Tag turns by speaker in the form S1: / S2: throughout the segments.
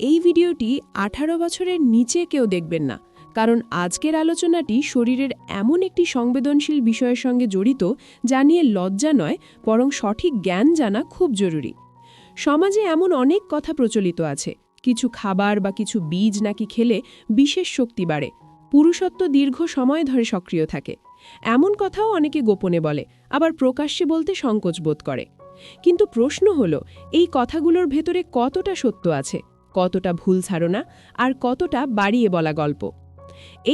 S1: এই ভিডিওটি আঠারো বছরের নিচে কেউ দেখবেন না, কারণ আজকের আলোচনাটি শরীরের এমন একটি সংবেদনশীল বিষয়ের সঙ্গে জড়িত যা নিয়ে লজ্জা নয়, বরং সঠিক জ্ঞান জানা খুব জরুরি। সমাজে এমন অনেক কথা প্রচলিত আছে, কিছু খাবার বা কিছু বীজ নাকি খেলে বিশেষ শক্তি বাড়ে, পুরুষত্ব দীর্ঘ সময় ধরে সক্রিয় থাকে। এমন কথাও অনেকে গোপনে বলে, আবার প্রকাশ্যে বলতে সংকোচ বোধ করে। কিন্তু প্রশ্ন হল, এই কথাগুলোর ভেতরে কতটা সত্য আছে? কতটা ভুল ধারণা আর কতটা বাড়িয়ে বলা গল্প।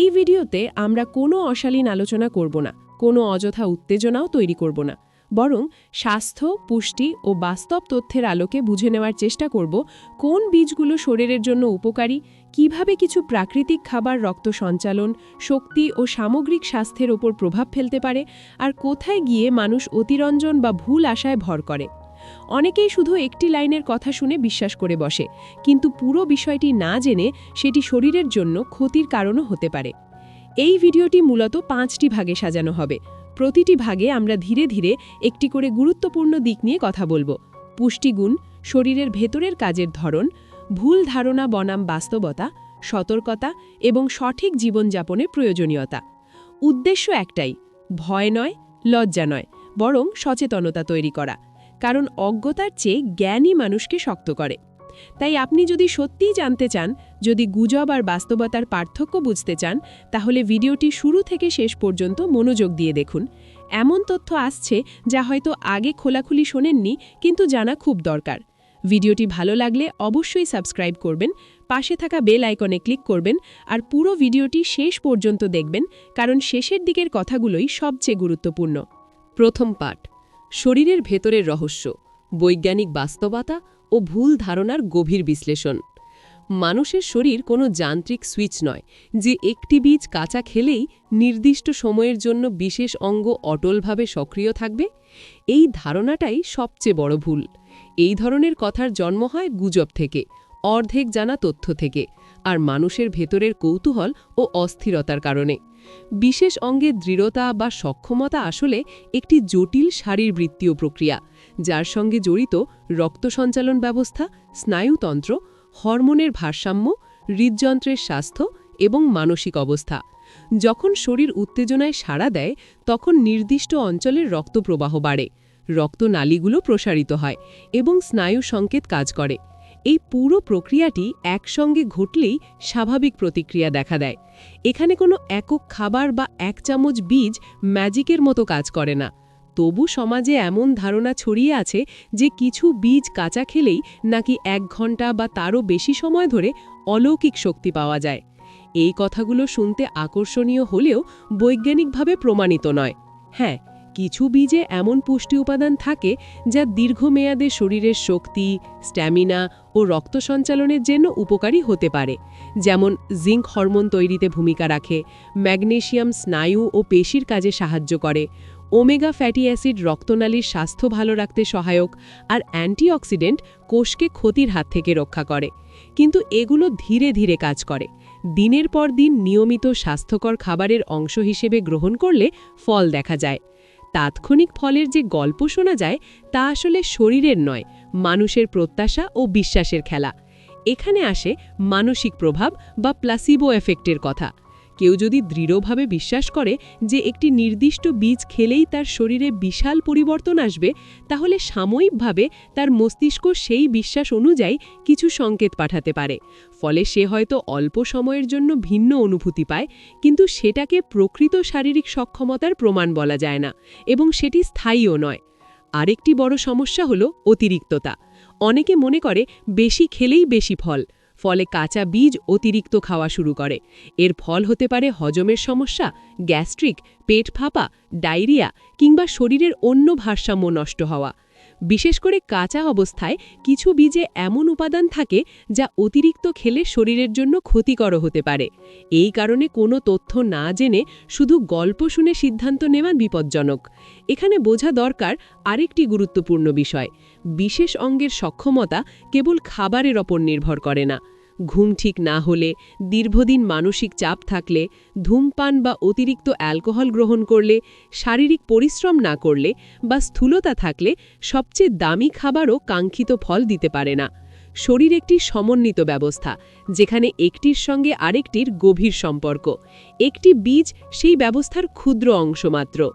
S1: এই ভিডিওতে আমরা কোনো অশালীন আলোচনা করব না, কোনো অযথা উত্তেজনাও তৈরি করব না, বরং স্বাস্থ্য, পুষ্টি ও বাস্তব তথ্যের আলোকে বুঝে নেওয়ার চেষ্টা করব কোন বীজগুলো শরীরের জন্য উপকারী, কীভাবে কিছু প্রাকৃতিক খাবার রক্ত সঞ্চালন, শক্তি ও সামগ্রিক স্বাস্থ্যের ওপর প্রভাব ফেলতে পারে, আর কোথায় গিয়ে মানুষ অতিরঞ্জন বা ভুল আশায় ভর করে। অনেকেই শুধু একটি লাইনের কথা শুনে বিশ্বাস করে বসে, কিন্তু পুরো বিষয়টি না জেনে সেটি শরীরের জন্য ক্ষতির কারণও হতে পারে। এই ভিডিওটি মূলত পাঁচটি ভাগে সাজানো হবে। প্রতিটি ভাগে আমরা ধীরে ধীরে একটি করে গুরুত্বপূর্ণ দিক নিয়ে কথা বলব। পুষ্টিগুণ, শরীরের ভেতরের কাজের ধরন, ভুল ধারণা বনাম বাস্তবতা, সতর্কতা এবং সঠিক জীবনযাপনের প্রয়োজনীয়তা। উদ্দেশ্য একটাই, ভয় নয়, লজ্জা নয়, বরং সচেতনতা তৈরি করা। কারণ অজ্ঞতার চেয়ে জ্ঞানই মানুষকে শক্ত করে। তাই আপনি যদি সত্যিই জানতে চান, যদি গুজব আর বাস্তবতার পার্থক্য বুঝতে চান, তাহলে ভিডিওটি শুরু থেকে শেষ পর্যন্ত মনোযোগ দিয়ে দেখুন। এমন তথ্য আসছে যা হয়তো আগে খোলাখুলি শোনেননি, কিন্তু জানা খুব দরকার। ভিডিওটি ভালো লাগলে অবশ্যই সাবস্ক্রাইব করবেন, পাশে থাকা বেল আইকনে ক্লিক করবেন, আর পুরো ভিডিওটি শেষ পর্যন্ত দেখবেন, কারণ শেষের দিকের কথাগুলোই সবচেয়ে গুরুত্বপূর্ণ। প্রথম পাঠ। শরীরের ভেতরের রহস্য, বৈজ্ঞানিক বাস্তবতা ও ভুল ধারণার গভীর বিশ্লেষণ। মানুষের শরীর কোনো যান্ত্রিক সুইচ নয় যে একটি বীজ কাঁচা খেলেই নির্দিষ্ট সময়ের জন্য বিশেষ অঙ্গ অটলভাবে সক্রিয় থাকবে? এই ধারণাটাই সবচেয়ে বড় ভুল। এই ধরনের কথার জন্ম হয় গুজব থেকে, অর্ধেক জানা তথ্য থেকে, আর মানুষের ভেতরের কৌতূহল ও অস্থিরতার কারণে। বিশেষ অঙ্গের দৃঢ়তা বা সক্ষমতা আসলে একটি জটিল শারীরবৃত্তীয় প্রক্রিয়া, যার সঙ্গে জড়িত রক্ত সঞ্চালন ব্যবস্থা, স্নায়ুতন্ত্র, হরমোনের ভারসাম্য, হৃদযন্ত্রের স্বাস্থ্য এবং মানসিক অবস্থা। যখন শরীর উত্তেজনায় সাড়া দেয়, তখন নির্দিষ্ট অঞ্চলের রক্তপ্রবাহ বাড়ে। রক্তনালীগুলো প্রসারিত হয় এবং স্নায়ু সংকেত কাজ করে। এই পুরো প্রক্রিয়াটি একসঙ্গে ঘটলেই স্বাভাবিক প্রতিক্রিয়া দেখা দেয়। এখানে কোনো একক খাবার বা এক চামচ বীজ ম্যাজিকের মতো কাজ করে না। তবু সমাজে এমন ধারণা ছড়িয়ে আছে যে কিছু বীজ কাঁচা খেলেই নাকি এক ঘণ্টা বা তারও বেশি সময় ধরে অলৌকিক শক্তি পাওয়া যায়। এই কথাগুলো শুনতে আকর্ষণীয় হলেও বৈজ্ঞানিকভাবে প্রমাণিত নয়। হ্যাঁ কিছু বীজে এমন পুষ্টি উপাদান থাকে যা দীর্ঘমেয়াদে শরীরের শক্তি, স্ট্যামিনা ও রক্ত সঞ্চালনের জন্য উপকারী হতে পারে। যেমন জিঙ্ক হরমোন তৈরিতে ভূমিকা রাখে, ম্যাগনেশিয়াম, স্নায়ু ও পেশির কাজে সাহায্য করে। ওমেগা ফ্যাটি অ্যাসিড রক্তনালীর স্বাস্থ্য ভালো রাখতে সহায়ক আর অ্যান্টিঅক্সিডেন্ট কোষকে ক্ষতির হাত থেকে রক্ষা করে। কিন্তু এগুলো ধীরে ধীরে কাজ করে। দিনের পর দিন নিয়মিত স্বাস্থ্যকর খাবারের অংশ হিসেবে গ্রহণ করলে ফল দেখা যায়। তাৎক্ষণিক ফলের যে গল্প শোনা যায়, তা আসলে শরীরের নয়, মানুষের প্রত্যাশা ও বিশ্বাসের খেলা। এখানে আসে মানসিক প্রভাব বা প্লাসিবো এফেক্টের কথা। কেউ যদি দৃঢ়ভাবে বিশ্বাস করে যে একটি নির্দিষ্ট বীজ খেলেই তার শরীরে বিশাল পরিবর্তন আসবে, তাহলে সাময়িকভাবে তার মস্তিষ্ক সেই বিশ্বাস অনুযায়ী কিছু সংকেত পাঠাতে পারে। ফলে সে হয়তো অল্প সময়ের জন্য ভিন্ন অনুভূতি পায়, কিন্তু সেটাকে প্রকৃত শারীরিক সক্ষমতার প্রমাণ বলা যায় না এবং সেটি স্থায়ীও নয়। আরেকটি বড় সমস্যা হল অতিরিক্ততা। অনেকে মনে করে বেশি খেলেই বেশি ফল। ফলে কাঁচা বীজ অতিরিক্ত খাওয়া শুরু করে। এর ফল হতে পারে হজমের সমস্যা, গ্যাস্ট্রিক, পেট ফাঁপা, ডায়রিয়া কিংবা শরীরের অন্য ভারসাম্য নষ্ট হওয়া। বিশেষ করে কাঁচা অবস্থায় কিছু বীজে এমন উপাদান থাকে যা অতিরিক্ত খেলে শরীরের জন্য ক্ষতিকর হতে পারে। এই কারণে কোনো তথ্য না জেনে শুধু গল্প শুনে সিদ্ধান্ত নেওয়া বিপজ্জনক। এখানে বোঝা দরকার আরেকটি গুরুত্বপূর্ণ বিষয়। বিশেষ অঙ্গের সক্ষমতা কেবল খাবারের ওপর নির্ভর করে না। ঘুম ঠিক না হলে, দীর্ঘদিন মানসিক চাপ থাকলে, ধূমপান বা অতিরিক্ত অ্যালকোহল গ্রহণ করলে, শারীরিক পরিশ্রম না করলে বা স্থূলতা থাকলে সবচেয়ে দামি খাবারও কাঙ্ক্ষিত ফল দিতে পারে না। শরীর একটি সমন্বিত ব্যবস্থা, যেখানে একটির সঙ্গে আরেকটির গভীর সম্পর্ক। একটি বীজ সেই ব্যবস্থার ক্ষুদ্র অংশ মাত্র।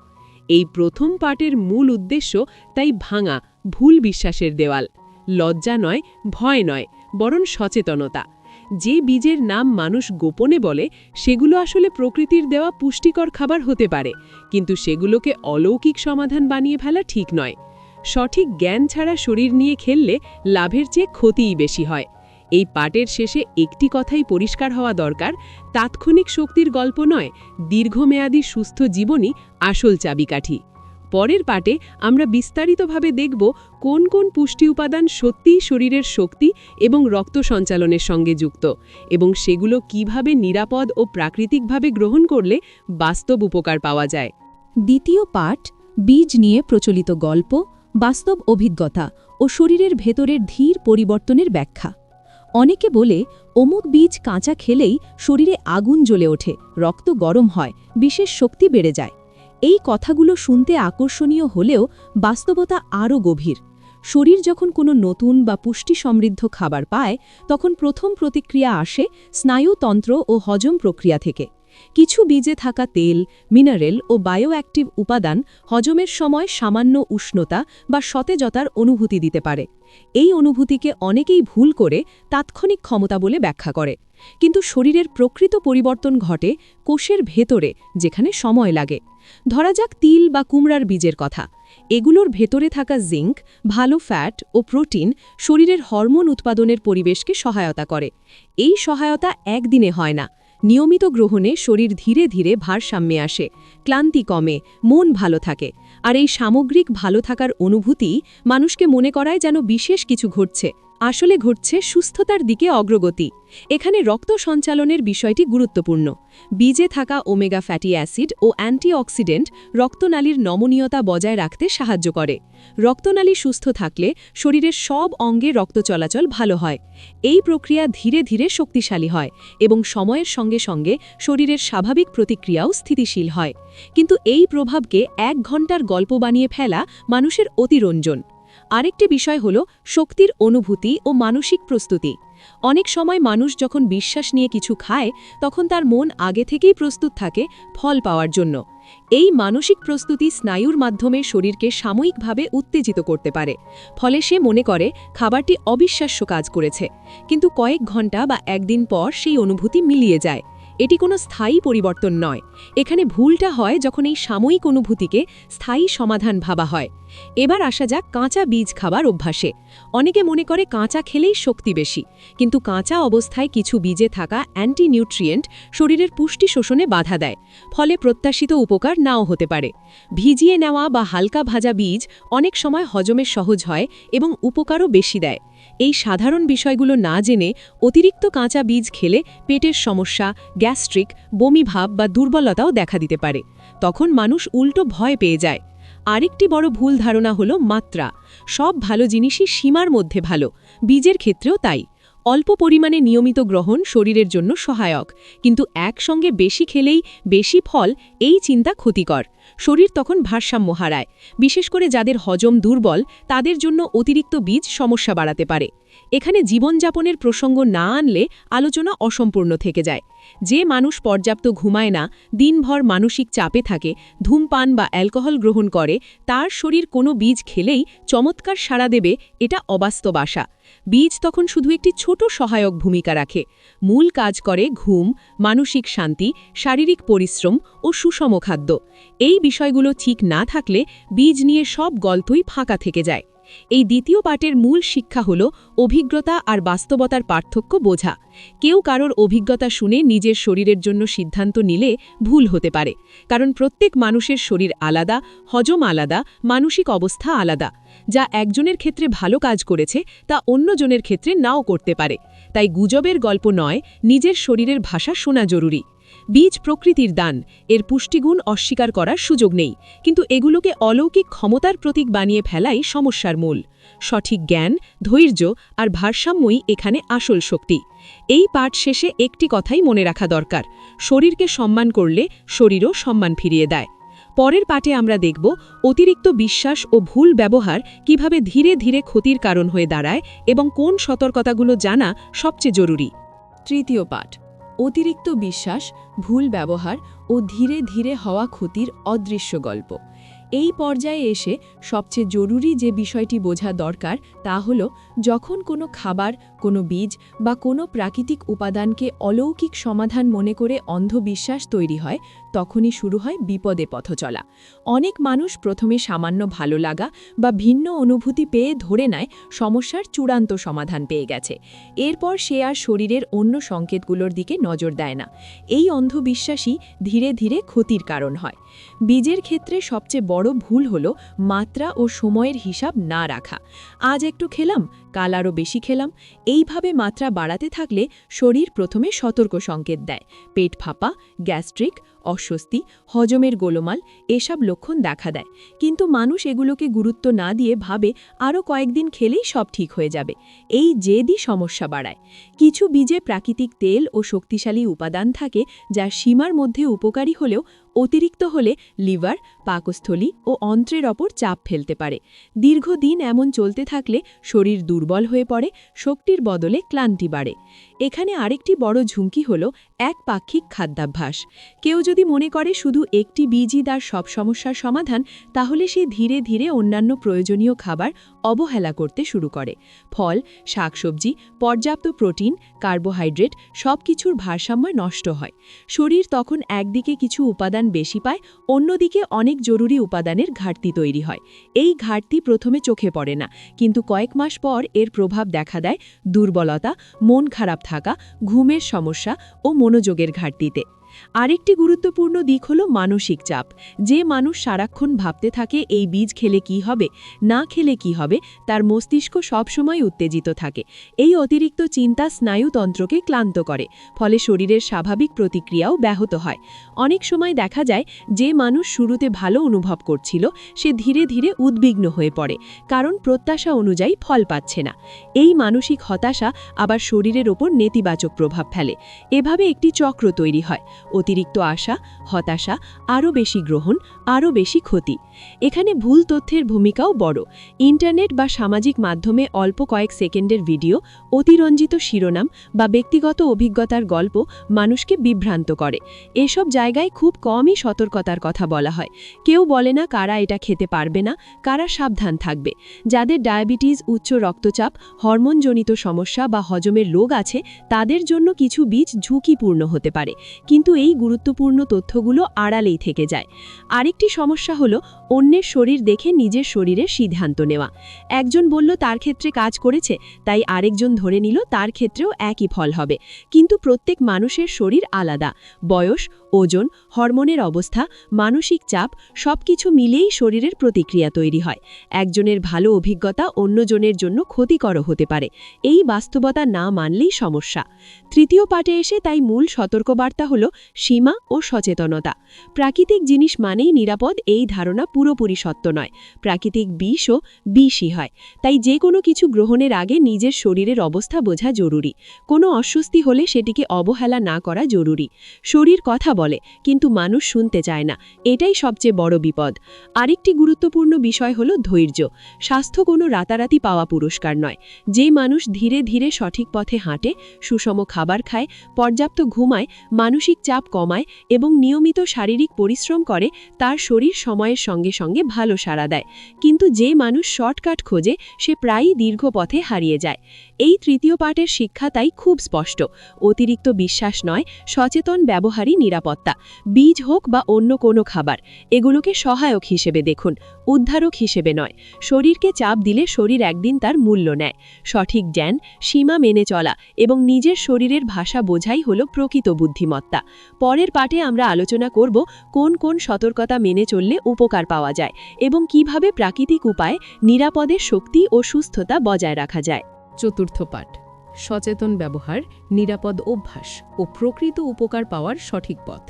S1: এই প্রথম পাটের মূল উদ্দেশ্য তাই ভাঙা, ভুল বিশ্বাসের দেওয়াল। লজ্জা নয়, ভয় নয়। বরং সচেতনতা। যে বীজের নাম মানুষ গোপনে বলে, সেগুলো আসলে প্রকৃতির দেওয়া পুষ্টিকর খাবার হতে পারে, কিন্তু সেগুলোকে অলৌকিক সমাধান বানিয়ে ফেলা ঠিক নয়। সঠিক জ্ঞান ছাড়া শরীর নিয়ে খেললে লাভের চেয়ে ক্ষতিই বেশি হয়। এই পাটের শেষে একটি কথাই পরিষ্কার হওয়া দরকার, তাৎক্ষণিক শক্তির গল্প নয়, দীর্ঘমেয়াদী সুস্থ জীবনই আসল চাবিকাঠি। পরের পাটে আমরা বিস্তারিতভাবে দেখব কোন কোন পুষ্টি উপাদান সত্যিই শরীরের শক্তি এবং রক্ত সঞ্চালনের সঙ্গে যুক্ত এবং সেগুলো কীভাবে নিরাপদ ও প্রাকৃতিকভাবে গ্রহণ করলে বাস্তব উপকার পাওয়া যায়।
S2: দ্বিতীয় পাঠ, বীজ নিয়ে প্রচলিত গল্প, বাস্তব অভিজ্ঞতা ও শরীরের ভেতরের ধীর পরিবর্তনের ব্যাখ্যা। অনেকে বলে, অমুক বীজ কাঁচা খেলেই শরীরে আগুন জ্বলে ওঠে, রক্ত গরম হয়, বিশেষ শক্তি বেড়ে যায়। এই কথাগুলো শুনতে আকর্ষণীয় হলেও বাস্তবতা আরও গভীর। শরীর যখন কোনো নতুন বা পুষ্টি সমৃদ্ধ খাবার পায়, তখন প্রথম প্রতিক্রিয়া আসে স্নায়ুতন্ত্র ও হজম প্রক্রিয়া থেকে। কিছু বীজে থাকা তেল, মিনারেল ও বায়োঅ্যাক্টিভ উপাদান হজমের সময় সামান্য উষ্ণতা বা সতেজতার অনুভূতি দিতে পারে। এই অনুভূতিকে অনেকেই ভুল করে তাৎক্ষণিক ক্ষমতা বলে ব্যাখ্যা করে। কিন্তু শরীরের প্রকৃত পরিবর্তন ঘটে কোষের ভেতরে, যেখানে সময় লাগে। ধরা যাক তিল বা কুমড়ার বীজের কথা। এগুলোর ভেতরে থাকা জিঙ্ক, ভালো ফ্যাট ও প্রোটিন শরীরের হরমোন উৎপাদনের পরিবেশকে সহায়তা করে। এই সহায়তা একদিনে হয় না। নিয়মিত গ্রহণে শরীর ধীরে ধীরে ভারসাম্যে আসে, ক্লান্তি কমে, মন ভালো থাকে। আর এই সামগ্রিক ভালো থাকার অনুভূতি মানুষকে মনে করায় যেন বিশেষ কিছু ঘটছে। আসলে ঘটছে সুস্থতার দিকে অগ্রগতি। এখানে রক্ত সঞ্চালনের বিষয়টি গুরুত্বপূর্ণ। বীজে থাকা ওমেগা ফ্যাটি অ্যাসিড ও অ্যান্টিঅক্সিডেন্ট রক্তনালীর নমনীয়তা বজায় রাখতে সাহায্য করে। রক্তনালী সুস্থ থাকলে শরীরের সব অঙ্গে রক্ত চলাচল ভালো হয়। এই প্রক্রিয়া ধীরে ধীরে শক্তিশালী হয় এবং সময়ের সঙ্গে সঙ্গে শরীরের স্বাভাবিক প্রতিক্রিয়াও স্থিতিশীল হয়। কিন্তু এই প্রভাবকে এক ঘণ্টার গল্প বানিয়ে ফেলা মানুষের অতিরঞ্জন। আরেকটি বিষয় হল শক্তির অনুভূতি ও মানসিক প্রস্তুতি। অনেক সময় মানুষ যখন বিশ্বাস নিয়ে কিছু খায়, তখন তার মন আগে থেকেই প্রস্তুত থাকে ফল পাওয়ার জন্য। এই মানসিক প্রস্তুতি স্নায়ুর মাধ্যমে শরীরকে সাময়িকভাবে উত্তেজিত করতে পারে, ফলে সে মনে করে খাবারটি অবিশ্বাস্য কাজ করেছে। কিন্তু কয়েক ঘণ্টা বা একদিন পর সেই অনুভূতি মিলিয়ে যায়। এটি কোনো স্থায়ী পরিবর্তন নয়। এখানে ভুলটা হয় যখন এই সাময়িক অনুভূতিকে স্থায়ী সমাধান ভাবা হয়। এবার আসা যাক কাঁচা বীজ খাবার অভ্যাসে। অনেকে মনে করে কাঁচা খেলেই শক্তি বেশি, কিন্তু কাঁচা অবস্থায় কিছু বীজে থাকা অ্যান্টি নিউট্রিয়েন্ট শরীরের পুষ্টি শোষণে বাধা দেয়, ফলে প্রত্যাশিত উপকার নাও হতে পারে। ভিজিয়ে নেওয়া বা হালকা ভাজা বীজ অনেক সময় হজমে সহজ হয় এবং উপকারও বেশি দেয়। এই সাধারণ বিষয়গুলো না জেনে অতিরিক্ত কাঁচা বীজ খেলে পেটের সমস্যা, গ্যাস্ট্রিক বমিভাব বা দুর্বলতাও দেখা দিতে পারে। তখন মানুষ উল্টো ভয় পেয়ে যায়। আরেকটি বড় ভুল ধারণা হলো মাত্রা। সব ভালো জিনিসই সীমার মধ্যে ভালো। বীজের ক্ষেত্রেও তাই। অল্প পরিমাণে নিয়মিত গ্রহণ শরীরের জন্য সহায়ক। কিন্তু একসঙ্গে বেশি খেলেই বেশি ফল, এই চিন্তা ক্ষতিকর। শরীর তখন ভারসাম্য হারায় বিশেষ করে যাদের হজম দুর্বল, তাদের জন্য অতিরিক্ত বীজ সমস্যা বাড়াতে পারে। এখানে জীবনযাপনের প্রসঙ্গ না আনলে আলোচনা অসম্পূর্ণ থেকে যায়। যে মানুষ পর্যাপ্ত ঘুমায় না, দিনভর মানসিক চাপে থাকে, ধূমপান বা অ্যালকোহল গ্রহণ করে, তার শরীর কোনো বীজ খেলেই চমৎকার সাড়া দেবে, এটা অবাস্তব আশা। বীজ তখন শুধু একটি ছোট সহায়ক ভূমিকা রাখে। মূল কাজ করে ঘুম, মানসিক শান্তি, শারীরিক পরিশ্রম ও সুষম খাদ্য। এই বিষয়গুলো ঠিক না থাকলে বীজ নিয়ে সব গল্পই ফাঁকা থেকে যায়। এই দ্বিতীয় পাটের মূল শিক্ষা হল অভিজ্ঞতা আর বাস্তবতার পার্থক্য বোঝা। কেউ কারোর অভিজ্ঞতা শুনে নিজের শরীরের জন্য সিদ্ধান্ত নিলে ভুল হতে পারে, কারণ প্রত্যেক মানুষের শরীর আলাদা, হজম আলাদা, মানসিক অবস্থা আলাদা। যা একজনের ক্ষেত্রে ভালো কাজ করেছে, তা অন্যজনের ক্ষেত্রে নাও করতে পারে। তাই গুজবের গল্প নয়, নিজের শরীরের ভাষা শোনা জরুরি। বীজ প্রকৃতির দান। এর পুষ্টিগুণ অস্বীকার করার সুযোগ নেই। কিন্তু এগুলোকে অলৌকিক ক্ষমতার প্রতীক বানিয়ে ফেলাই সমস্যার মূল। সঠিক জ্ঞান, ধৈর্য আর ভারসাম্যই এখানে আসল শক্তি। এই পাঠ শেষে একটি কথাই মনে রাখা দরকার। শরীরকে সম্মান করলে শরীরও সম্মান ফিরিয়ে দেয়।
S3: পরের পাঠে আমরা দেখব অতিরিক্ত বিশ্বাস ও ভুল ব্যবহার কীভাবে ধীরে ধীরে ক্ষতির কারণ হয়ে দাঁড়ায় এবং কোন সতর্কতাগুলো জানা সবচেয়ে জরুরি।
S1: তৃতীয় পাঠ। অতিরিক্ত বিশ্বাস, ভুল ব্যবহার ও ধীরে ধীরে হওয়া ক্ষতির অদৃশ্য গল্প। এই পর্যায়ে এসে সবচেয়ে জরুরি যে বিষয়টি বোঝা দরকার তা হল, যখন কোনো খাবার, কোনো বীজ বা কোনো প্রাকৃতিক উপাদানকে অলৌকিক সমাধান মনে করে অন্ধবিশ্বাস তৈরি হয় তখনই শুরু হয় বিপদে পথ চলা। অনেক মানুষ প্রথমে সামান্য ভালো লাগা বা ভিন্ন অনুভূতি পেয়ে ধরে নেয় সমস্যার চূড়ান্ত সমাধান পেয়ে গেছে। এরপর সে আর শরীরের অন্য সংকেতগুলোর দিকে নজর দেয় না। এই অন্ধবিশ্বাসই ধীরে ধীরে ক্ষতির কারণ হয়। বীজের ক্ষেত্রে সবচেয়ে বড় ভুল হল মাত্রা ও সময়ের হিসাব না রাখা। আজ একটু খেলাম কাল আরও বেশি খেলাম, এইভাবে মাত্রা বাড়াতে থাকলে শরীর প্রথমে সতর্ক সংকেত দেয়। পেট ফাঁপা, গ্যাস্ট্রিক, অস্বস্তি, হজমের গোলমাল, এসব লক্ষণ দেখা দেয়। কিন্তু মানুষ এগুলোকে গুরুত্ব না দিয়ে ভাবে আরও কয়েকদিন খেলেই সব ঠিক হয়ে যাবে। এই জেদই সমস্যা বাড়ায়। কিছু বীজে প্রাকৃতিক তেল ও শক্তিশালী উপাদান থাকে যা সীমার মধ্যে উপকারী হলেও অতিরিক্ত হলে লিভার, পাকস্থলী ও অন্ত্রের ওপর চাপ ফেলতে পারে। দীর্ঘদিন এমন চলতে থাকলে শরীর দুর্বল হয়ে পড়ে, শক্তির বদলে ক্লান্তি বাড়ে। এখানে আরেকটি বড় ঝুঁকি হল এক পাক্ষিক খাদ্যাভ্যাস। কেউ যদি মনে করে শুধু একটি বীজই তার সব সমস্যার সমাধান, তাহলে সে ধীরে ধীরে অন্যান্য প্রয়োজনীয় খাবার অবহেলা করতে শুরু করে। ফল, শাকসবজি, পর্যাপ্ত প্রোটিন, কার্বোহাইড্রেট সব কিছুর ভারসাম্য নষ্ট হয়। শরীর তখন একদিকে কিছু উপাদান বেশি পায়, অন্যদিকে অনেক জরুরি উপাদানের ঘাটতি তৈরি হয়। এই ঘাটতি প্রথমে চোখে পড়ে না, কিন্তু কয়েক মাস পর এর প্রভাব দেখা দেয় দুর্বলতা, মন খারাপ থাকা ঘুমের সমস্যা ও মনোযোগের ঘাটতিতে। আরেকটি গুরুত্বপূর্ণ দিক হল মানসিক চাপ। যে মানুষ সারাক্ষণ ভাবতে থাকে এই বীজ খেলে কি হবে, না খেলে কি হবে, তার মস্তিষ্ক সবসময় উত্তেজিত থাকে। এই অতিরিক্ত চিন্তা স্নায়ুতন্ত্রকে ক্লান্ত করে, ফলে শরীরের স্বাভাবিক প্রতিক্রিয়াও ব্যাহত হয়। অনেক সময় দেখা যায়, যে মানুষ শুরুতে ভালো অনুভব করছিল, সে ধীরে ধীরে উদ্বিগ্ন হয়ে পড়ে, কারণ প্রত্যাশা অনুযায়ী ফল পাচ্ছে না। এই মানসিক হতাশা আবার শরীরের ওপর নেতিবাচক প্রভাব ফেলে। এভাবে একটি চক্র তৈরি হয়। অতিরিক্ত আশা, হতাশা, আরও বেশি গ্রহণ, আরও বেশি ক্ষতি। এখানে ভুল তথ্যের ভূমিকাও বড়। ইন্টারনেট বা সামাজিক মাধ্যমে অল্প কয়েক সেকেন্ডের ভিডিও, অতিরঞ্জিত শিরোনাম বা ব্যক্তিগত অভিজ্ঞতার গল্প মানুষকে বিভ্রান্ত করে। এসব জায়গায় খুব কমই সতর্কতার কথা বলা হয়। কেউ বলে না কারা এটা খেতে পারবে না, কারা সাবধান থাকবে। যাদের ডায়াবেটিস, উচ্চ রক্তচাপ, হরমোনজনিত সমস্যা বা হজমের রোগ আছে, তাদের জন্য কিছু বীজ ঝুঁকিপূর্ণ হতে পারে। কিন্তু এই গুরুত্বপূর্ণ তথ্যগুলো আড়ালেই থেকে যায়। আরেকটি সমস্যা হলো, অন্যের শরীর দেখে নিজের শরীরের সিদ্ধান্ত নেওয়া। একজন বলল, তার ক্ষেত্রে কাজ করেছে, তাই আরেকজন ধরে নিল, তার ক্ষেত্রেও একই ফল হবে। কিন্তু প্রত্যেক মানুষের শরীর আলাদা। বয়স, ওজন, হরমোনের অবস্থা, মানসিক চাপ, সবকিছু মিলেই শরীরের প্রতিক্রিয়া তৈরি হয়। একজনের ভালো অভিজ্ঞতা অন্যজনের জন্য ক্ষতিকর হতে পারে। এই বাস্তবতা না মানলেই সমস্যা। তৃতীয় পাটে এসে তাই মূল সতর্কবার্তা হল সীমা ও সচেতনতা। প্রাকৃতিক জিনিস মানেই নিরাপদ এই ধারণা পুরোপুরি সত্য নয়। প্রাকৃতিক বিষও বিষই হয়। তাই যে কোনো কিছু গ্রহণের আগে নিজের শরীরের অবস্থা বোঝা জরুরি। কোনো অস্বস্তি হলে সেটিকে অবহেলা না করা জরুরি। শরীর কথা বলে, কিন্তু মানুষ শুনতে চায় না। এটাই সবচেয়ে বড় বিপদ। আরেকটি গুরুত্বপূর্ণ বিষয় হল ধৈর্য। স্বাস্থ্য কোনো রাতারাতি পাওয়া পুরস্কার নয়। যে মানুষ ধীরে ধীরে সঠিক পথে হাঁটে, সুষম খাবার খায়, পর্যাপ্ত ঘুমায়, মানসিক চাপ কমায় এবং নিয়মিত শারীরিক পরিশ্রম করে, তার শরীর সময়ের সঙ্গে সঙ্গে ভালো সাড়া দেয়। কিন্তু যে মানুষ শর্টকাট খোঁজে, সে প্রায়ই দীর্ঘ পথে হারিয়ে যায়। এই তৃতীয় পাঠের শিক্ষা তাই খুব স্পষ্ট। অতিরিক্ত বিশ্বাস নয়, সচেতন ব্যবহারই নিরাপত্তা। বীজ হোক বা অন্য কোনো খাবার, এগুলোকে সহায়ক হিসেবে দেখুন, উদ্ধারক হিসেবে নয়। শরীরকে চাপ দিলে শরীর একদিন তার মূল্য নেয়। সঠিক জ্ঞান, সীমা মেনে চলা এবং নিজের শরীরের ভাষা বোঝাই হল প্রকৃত বুদ্ধিমত্তা। পরের পাঠে আমরা আলোচনা করব কোন কোন সতর্কতা মেনে চললে উপকার পাওয়া যায় এবং কীভাবে প্রাকৃতিক উপায়ে নিরাপদে শক্তি ও সুস্থতা বজায় রাখা যায়। চতুর্থ পাঠ, সচেতন ব্যবহার, নিরাপদ অভ্যাস ও প্রকৃত উপকার পাওয়ার সঠিক পথ।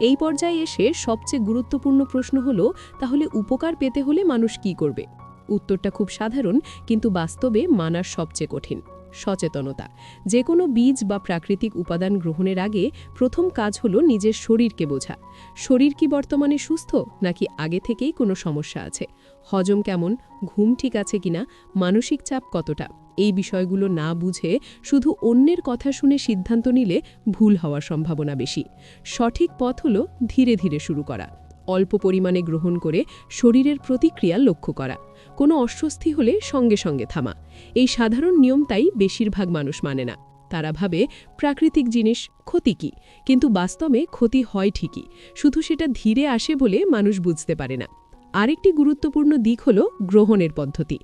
S1: এই পর্যায়ে এসে সবচেয়ে গুরুত্বপূর্ণ প্রশ্ন হল, তাহলে উপকার পেতে হলে মানুষ কি করবে? উত্তরটা খুব সাধারণ, কিন্তু বাস্তবে মানার সবচেয়ে কঠিন। সচেতনতা। যে কোনো বীজ বা প্রাকৃতিক উপাদান গ্রহণের আগে প্রথম কাজ হলো নিজের শরীরকে বোঝা। শরীর কি বর্তমানে সুস্থ, নাকি আগে থেকেই কোনো সমস্যা আছে? হজম কেমন, ঘুম ঠিক আছে কিনা, মানসিক চাপ কতটা? এই বিষয়গুলো না বুঝে শুধু অন্যের কথা শুনে সিদ্ধান্ত নিলে ভুল হওয়ার সম্ভাবনা বেশি। সঠিক পথ হল ধীরে ধীরে শুরু করা। অল্প পরিমাণে গ্রহণ করে শরীরের প্রতিক্রিয়া লক্ষ্য করা। কোনো অস্বস্তি হলে সঙ্গে সঙ্গে থামা। এই সাধারণ নিয়ম তাই বেশিরভাগ মানুষ মানে না। তারা ভাবে প্রাকৃতিক জিনিস ক্ষতি কি, কিন্তু বাস্তবে ক্ষতি হয় ঠিকই। শুধু সেটা ধীরে আসে বলে মানুষ বুঝতে পারে না। আরেকটি গুরুত্বপূর্ণ দিক হল গ্রহণের পদ্ধতি।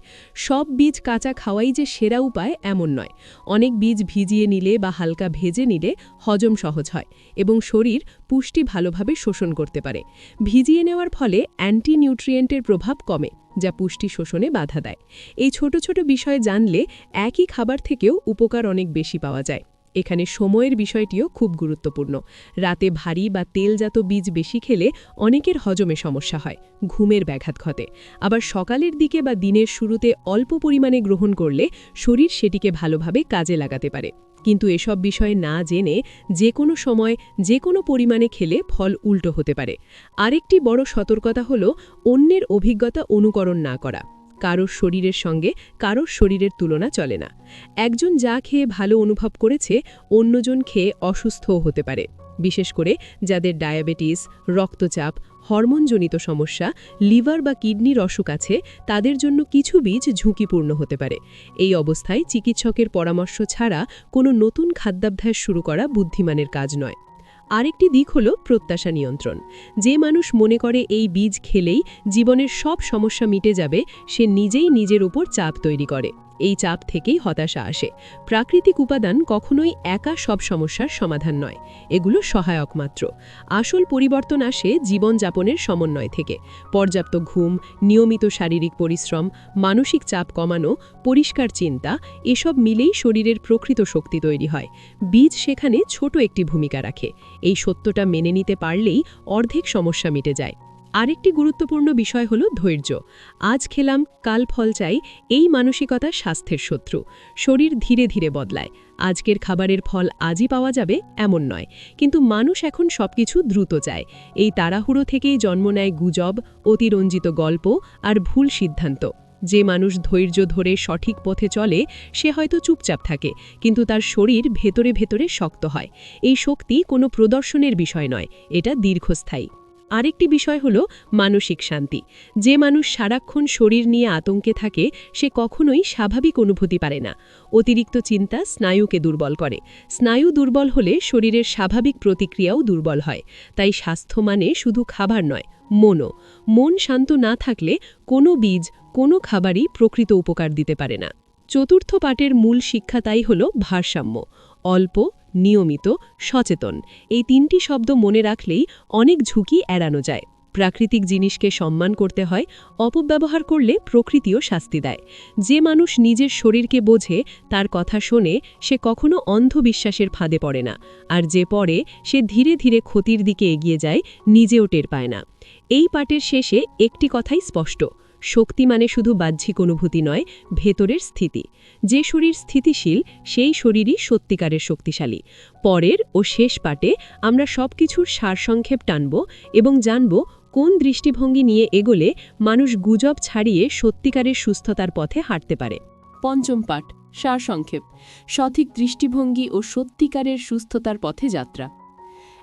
S1: সব বীজ কাঁচা খাওয়াই যে সেরা উপায় এমন নয়। অনেক বীজ ভিজিয়ে নিলে বা হালকা ভেজে নিলে হজম সহজ হয় এবং শরীর পুষ্টি ভালোভাবে শোষণ করতে পারে। ভিজিয়ে নেওয়ার ফলে অ্যান্টি নিউট্রিয়েন্টের প্রভাব কমে। যা পুষ্টি শোষণে বাধা দেয়। এই ছোট ছোট বিষয় জানলে একই খাবার থেকেও উপকার অনেক বেশি পাওয়া যায়। এখানে সময়ের বিষয়টিও খুব গুরুত্বপূর্ণ। রাতে ভারী বা তেলজাত বীজ বেশি খেলে অনেকের হজমে সমস্যা হয়, ঘুমের ব্যাঘাত ঘটে। আবার সকালের দিকে বা দিনের শুরুতে অল্প পরিমাণে গ্রহণ করলে শরীর সেটিকে ভালোভাবে কাজে লাগাতে পারে। কিন্তু এসব বিষয়ে না জেনে যে কোনো সময় যে কোনো পরিমাণে খেলে ফল উল্টো হতে পারে। আরেকটি বড় সতর্কতা হল অন্যের অভিজ্ঞতা অনুকরণ না করা। কারোর শরীরের সঙ্গে কারোর শরীরের তুলনা চলে না। একজন যা খেয়ে ভালো অনুভব করেছে, অন্যজন খেয়ে অসুস্থও হতে পারে। বিশেষ করে যাদের ডায়াবেটিস, রক্তচাপ, হরমোনজনিত সমস্যা, লিভার বা কিডনির অসুখ আছে, তাদের জন্য কিছু বীজ ঝুঁকিপূর্ণ হতে পারে। এই অবস্থায় চিকিৎসকের পরামর্শ ছাড়া কোনো নতুন খাদ্যাভ্যাস শুরু করা বুদ্ধিমানের কাজ নয়। আরেকটি দিক হল প্রত্যাশা নিয়ন্ত্রণ। যে মানুষ মনে করে এই বীজ খেলেই জীবনের সব সমস্যা মিটে যাবে, সে নিজেই নিজের উপর চাপ তৈরি করে। এই চাপ থেকেই হতাশা আসে। প্রাকৃতিক উপাদান কখনোই একা সব সমস্যার সমাধান নয়। এগুলো সহায়ক মাত্র। আসল পরিবর্তন আসে জীবনযাপনের সমন্বয় থেকে। পর্যাপ্ত ঘুম, নিয়মিত শারীরিক পরিশ্রম, মানসিক চাপ কমানো, পরিষ্কার চিন্তা, এসব মিলেই শরীরের প্রকৃত শক্তি তৈরি হয়। বীজ সেখানে ছোট একটি ভূমিকা রাখে। এই সত্যটা মেনে নিতে পারলেই অর্ধেক সমস্যা মিটে যায়। আরেকটি গুরুত্বপূর্ণ বিষয় হল ধৈর্য। আজ খেলাম, কাল ফল চাই, এই মানসিকতা স্বাস্থ্যের শত্রু। শরীর ধীরে ধীরে বদলায়। আজকের খাবারের ফল আজই পাওয়া যাবে এমন নয়। কিন্তু মানুষ এখন সবকিছু দ্রুত চায়। এই তাড়াহুড়ো থেকেই জন্ম নেয় গুজব, অতিরঞ্জিত গল্প আর ভুল সিদ্ধান্ত। যে মানুষ ধৈর্য ধরে সঠিক পথে চলে, সে হয়তো চুপচাপ থাকে, কিন্তু তার শরীর ভেতরে ভেতরে শক্ত হয়। এই শক্তি কোনো প্রদর্শনের বিষয় নয়, এটা দীর্ঘস্থায়ী। আরেকটি বিষয় হল মানসিক শান্তি। যে মানুষ সারাক্ষণ শরীর নিয়ে আতঙ্কে থাকে, সে কখনোই স্বাভাবিক অনুভূতি পারে না। অতিরিক্ত চিন্তা স্নায়ুকে দুর্বল করে। স্নায়ু দুর্বল হলে শরীরের স্বাভাবিক প্রতিক্রিয়াও দুর্বল হয়। তাই স্বাস্থ্য মানে শুধু খাবার নয়, মনও। মন শান্ত না থাকলে কোনো বীজ, কোনো খাবারই প্রকৃত উপকার দিতে পারে না। চতুর্থ পাঠের মূল শিক্ষা তাই হল ভারসাম্য। অল্প নিয়মিত, সচেতন। এই তিনটি শব্দ মনে রাখলেই অনেক ঝুঁকি এড়ানো যায়। প্রাকৃতিক জিনিসকে সম্মান করতে হয়, অপব্যবহার করলে প্রকৃতিও শাস্তি দেয়। যে মানুষ নিজের শরীরকে বোঝে, তার কথা শোনে, সে কখনো অন্ধবিশ্বাসের ফাঁদে পড়ে না। আর যে পড়ে, সে ধীরে ধীরে ক্ষতির দিকে এগিয়ে যায়, নিজেও টের পায় না। এই পাটের শেষে একটি কথাই স্পষ্ট শক্তি মানে শুধু বাহ্যিক অনুভূতি নয়, ভেতরের স্থিতি। যে শরীর স্থিতিশীল, সেই শরীরই সত্যিকারের শক্তিশালী। পরের ও শেষ পাটে আমরা সব কিছুর সারসংক্ষেপ টানব এবং জানব কোন দৃষ্টিভঙ্গি নিয়ে এগোলে মানুষ গুজব ছাড়িয়ে সত্যিকারের সুস্থতার পথে হাঁটতে পারে।
S4: পঞ্চম পাঠ, সারসংক্ষেপ। সঠিক দৃষ্টিভঙ্গি ও সত্যিকারের সুস্থতার পথে যাত্রা।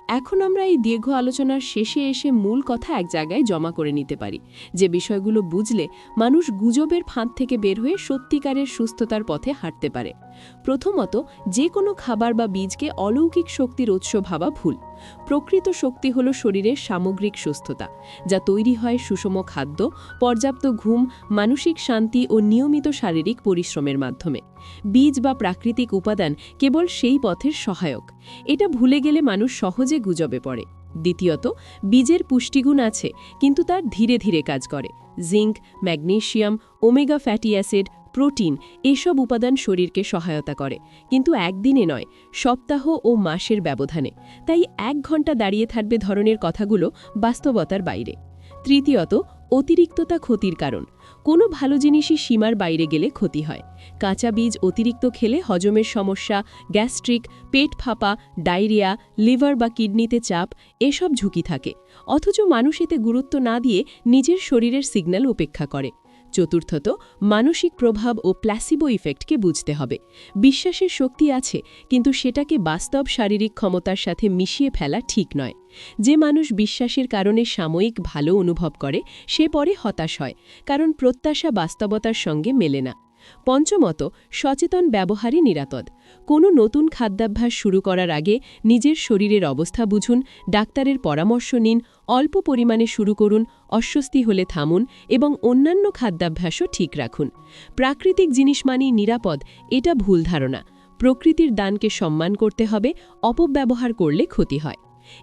S4: এখন আমরা এই দীর্ঘ আলোচনার শেষে এসে মূল কথা এক জায়গায় জমা করে নিতে পারি, যে বিষয়গুলো বুঝলে মানুষ গুজবের ফাঁদ থেকে বের হয়ে সত্যিকারের সুস্থতার পথে হাঁটতে পারে। প্রথমত, যে কোনো খাবার বা বীজকে অলৌকিক শক্তির উৎস ভাবা ভুল। প্রকৃত শক্তি হল শরীরের সামগ্রিক সুস্থতা, যা তৈরি হয় সুষম খাদ্য, পর্যাপ্ত ঘুম, মানসিক শান্তি ও নিয়মিত শারীরিক পরিশ্রমের মাধ্যমে। বীজ বা প্রাকৃতিক উপাদান কেবল সেই পথের সহায়ক। এটা ভুলে গেলে মানুষ সহজে গুজবে পড়ে। দ্বিতীয়ত, বীজের পুষ্টিগুণ আছে, কিন্তু তার ধীরে ধীরে কাজ করে। Zinc, magnesium, omega fatty acid protein এসব উপাদান শরীরকে সহায়তা করে। কিন্তু একদিনে নয়, সপ্তাহ ও মাসের ব্যবধানে। তাই এক ঘণ্টা দাঁড়িয়ে থাকবে ধরনের কথাগুলো বাস্তবতার বাইরে। তৃতীয়ত, অতিরিক্ততা ক্ষতির কারণ। কোনো ভালো জিনিসই সীমার বাইরে গেলে ক্ষতি হয়। কাঁচা বীজ অতিরিক্ত খেলে হজমের সমস্যা, গ্যাস্ট্রিক, পেট ফাঁপা, ডায়রিয়া, লিভার বা কিডনিতে চাপ, এসব ঝুঁকি থাকে। অথচ মানুষ এতে গুরুত্ব না দিয়ে নিজের শরীরের সিগন্যাল উপেক্ষা করে। চতুর্থত মানসিক প্রভাব ও প্ল্যাসিবো ইফেক্টকে বুঝতে হবে। বিশ্বাসের শক্তি আছে, কিন্তু সেটাকে বাস্তব শারীরিক ক্ষমতার সাথে মিশিয়ে ফেলা ঠিক নয়। যে মানুষ বিশ্বাসের কারণে সাময়িক ভালো অনুভব করে, সে পরে হতাশ হয়, কারণ প্রত্যাশা বাস্তবতার সঙ্গে মেলে না। পঞ্চমত, সচেতন ব্যবহারই নিরাপদ। কোনো নতুন খাদ্যাভ্যাস শুরু করার আগে নিজের শরীরের অবস্থা বুঝুন, ডাক্তারের পরামর্শ নিন, অল্প পরিমাণে শুরু করুন, অস্বস্তি হলে থামুন এবং অন্যান্য খাদ্যাভ্যাসও ঠিক রাখুন। প্রাকৃতিক জিনিস মানেই নিরাপদ, এটা ভুল ধারণা। প্রকৃতির দানকে সম্মান করতে হবে, অপব্যবহার করলে ক্ষতি হয়।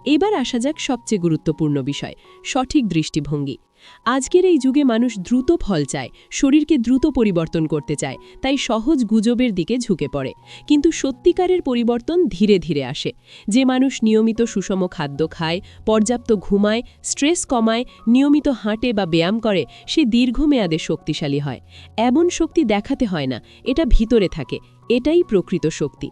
S4: এবার আসা যাক সবচেয়ে গুরুত্বপূর্ণ বিষয়, সঠিক দৃষ্টিভঙ্গি। আজকের এই যুগে মানুষ দ্রুত ফল চায়, শরীরকে দ্রুত পরিবর্তন করতে চায়, তাই সহজ গুজবের দিকে ঝুঁকে পড়ে। কিন্তু সত্যিকারের পরিবর্তন ধীরে ধীরে আসে। যে মানুষ নিয়মিত সুষম খাদ্য খায়, পর্যাপ্ত ঘুমায়, স্ট্রেস কমায়, নিয়মিত হাঁটে বা ব্যায়াম করে, সে দীর্ঘমেয়াদে শক্তিশালী হয়। এমন শক্তি দেখাতে হয় না, এটা ভিতরে থাকে, এটাই প্রকৃত শক্তি।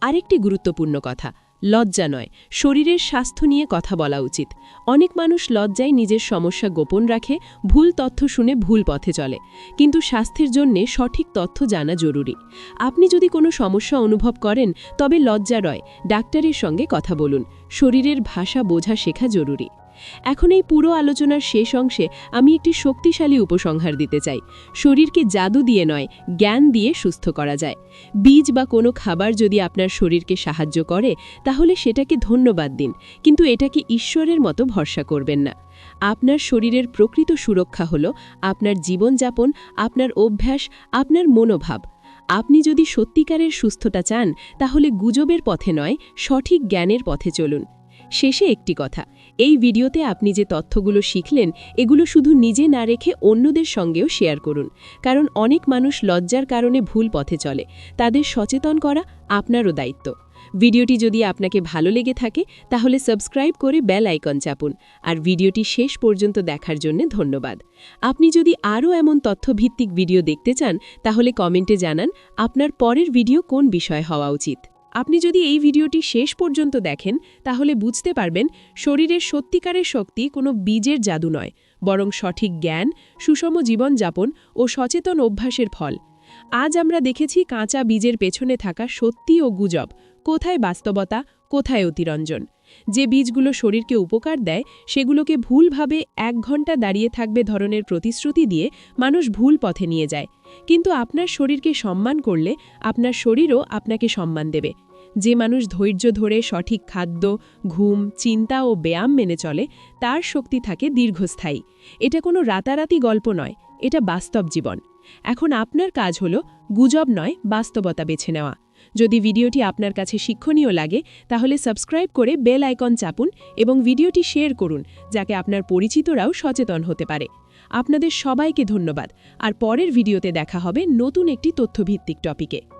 S4: আরেকটি গুরুত্বপূর্ণ কথা লজ্জা নয়, শরীরের স্বাস্থ্য নিয়ে কথা বলা উচিত। অনেক মানুষ লজ্জায় নিজের সমস্যা গোপন রাখে, ভুল তথ্য শুনে ভুল পথে চলে। কিন্তু স্বাস্থ্যের জন্যে সঠিক তথ্য জানা জরুরি। আপনি যদি কোনো সমস্যা অনুভব করেন, তবে লজ্জা রয়। ডাক্তারের সঙ্গে কথা বলুন। শরীরের ভাষা বোঝা শেখা জরুরি। এখন এই পুরো আলোচনার শেষ অংশে আমি একটি শক্তিশালী উপসংহার দিতে চাই। শরীরকে জাদু দিয়ে নয়, জ্ঞান দিয়ে সুস্থ করা যায়। বীজ বা কোনো খাবার যদি আপনার শরীরকে সাহায্য করে, তাহলে সেটাকে ধন্যবাদ দিন, কিন্তু এটাকে ঈশ্বরের মতো ভরসা করবেন না। আপনার শরীরের প্রকৃত সুরক্ষা হল আপনার জীবনযাপন, আপনার অভ্যাস, আপনার মনোভাব। আপনি যদি সত্যিকারের সুস্থতা চান, তাহলে গুজবের পথে নয়, সঠিক জ্ঞানের পথে চলুন। শেষে একটি কথা এই ভিডিওতে আপনি যে তথ্যগুলো শিখলেন, এগুলো শুধু নিজে না রেখে অন্যদের সঙ্গেও শেয়ার করুন। কারণ অনেক মানুষ লজ্জার কারণে ভুল পথে চলে। তাদের সচেতন করা আপনারও দায়িত্ব। ভিডিওটি যদি আপনাকে ভালো লেগে থাকে, তাহলে সাবস্ক্রাইব করে বেল আইকন চাপুন। আর ভিডিওটি শেষ পর্যন্ত দেখার জন্য ধন্যবাদ। আপনি যদি আরও এমন তথ্যভিত্তিক ভিডিও দেখতে চান, তাহলে কমেন্টে জানান আপনার পরের ভিডিও কোন বিষয় হওয়া উচিত। আপনি যদি এই ভিডিওটি শেষ পর্যন্ত দেখেন, তাহলে বুঝতে পারবেন শরীরের সত্যিকারের শক্তি কোনো বীজের জাদু নয়, বরং সঠিক জ্ঞান, সুষম জীবনযাপন ও সচেতন অভ্যাসের ফল। আজ আমরা দেখেছি কাঁচা বীজের পেছনে থাকা সত্যি ও গুজব, কোথায় বাস্তবতা, কোথায় অতিরঞ্জন। যে বীজগুলো শরীরকে উপকার দেয়, সেগুলোকে ভুলভাবে এক ঘণ্টা দাঁড়িয়ে থাকবে ধরনের প্রতিশ্রুতি দিয়ে মানুষ ভুল পথে নিয়ে যায়। কিন্তু আপনার শরীরকে সম্মান করলে আপনার শরীরও আপনাকে সম্মান দেবে। যে মানুষ ধৈর্য ধরে সঠিক খাদ্য, ঘুম, চিন্তা ও ব্যায়াম মেনে চলে, তার শক্তি থাকে দীর্ঘস্থায়ী। এটা কোনো রাতারাতি গল্প নয়, এটা বাস্তব জীবন। এখন আপনার কাজ হল গুজব নয়, বাস্তবতা বেছে নেওয়া। যদি ভিডিওটি আপনার কাছে শিক্ষণীয় লাগে, তাহলে সাবস্ক্রাইব করে বেল আইকন চাপুন এবং ভিডিওটি শেয়ার করুন যাকে আপনার পরিচিতরাও সচেতন হতে পারে। আপনাদের সবাইকে ধন্যবাদ, আর পরের ভিডিওতে দেখা হবে নতুন একটি তথ্যভিত্তিক টপিকে।